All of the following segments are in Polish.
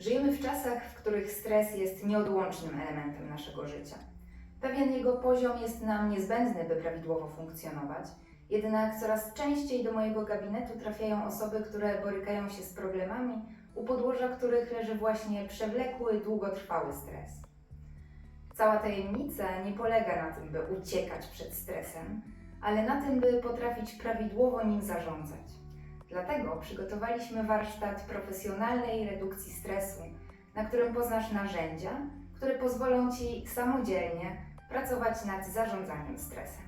Żyjemy w czasach, w których stres jest nieodłącznym elementem naszego życia. Pewien jego poziom jest nam niezbędny, by prawidłowo funkcjonować, jednak coraz częściej do mojego gabinetu trafiają osoby, które borykają się z problemami, u podłoża których leży właśnie przewlekły, długotrwały stres. Cała tajemnica nie polega na tym, by uciekać przed stresem, ale na tym, by potrafić prawidłowo nim zarządzać. Dlatego przygotowaliśmy warsztat profesjonalnej redukcji stresu, na którym poznasz narzędzia, które pozwolą Ci samodzielnie pracować nad zarządzaniem stresem.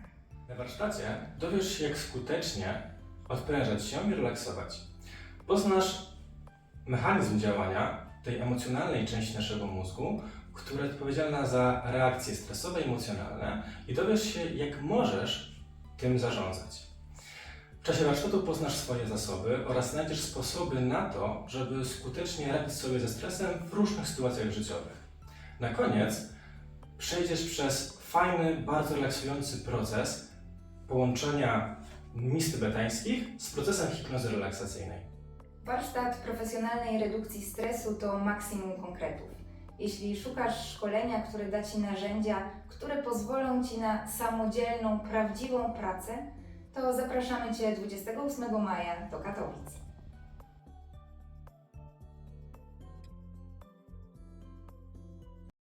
Na warsztacie dowiesz się, jak skutecznie odprężać się i relaksować. Poznasz mechanizm działania tej emocjonalnej części naszego mózgu, która jest odpowiedzialna za reakcje stresowe i emocjonalne i dowiesz się, jak możesz tym zarządzać. W czasie warsztatu poznasz swoje zasoby oraz znajdziesz sposoby na to, żeby skutecznie radzić sobie ze stresem w różnych sytuacjach życiowych. Na koniec przejdziesz przez fajny, bardzo relaksujący proces połączenia mist tybetańskich z procesem hipnozy relaksacyjnej. Warsztat profesjonalnej redukcji stresu to maksimum konkretów. Jeśli szukasz szkolenia, które da Ci narzędzia, które pozwolą Ci na samodzielną, prawdziwą pracę, to zapraszamy Cię 28 maja do Katowic.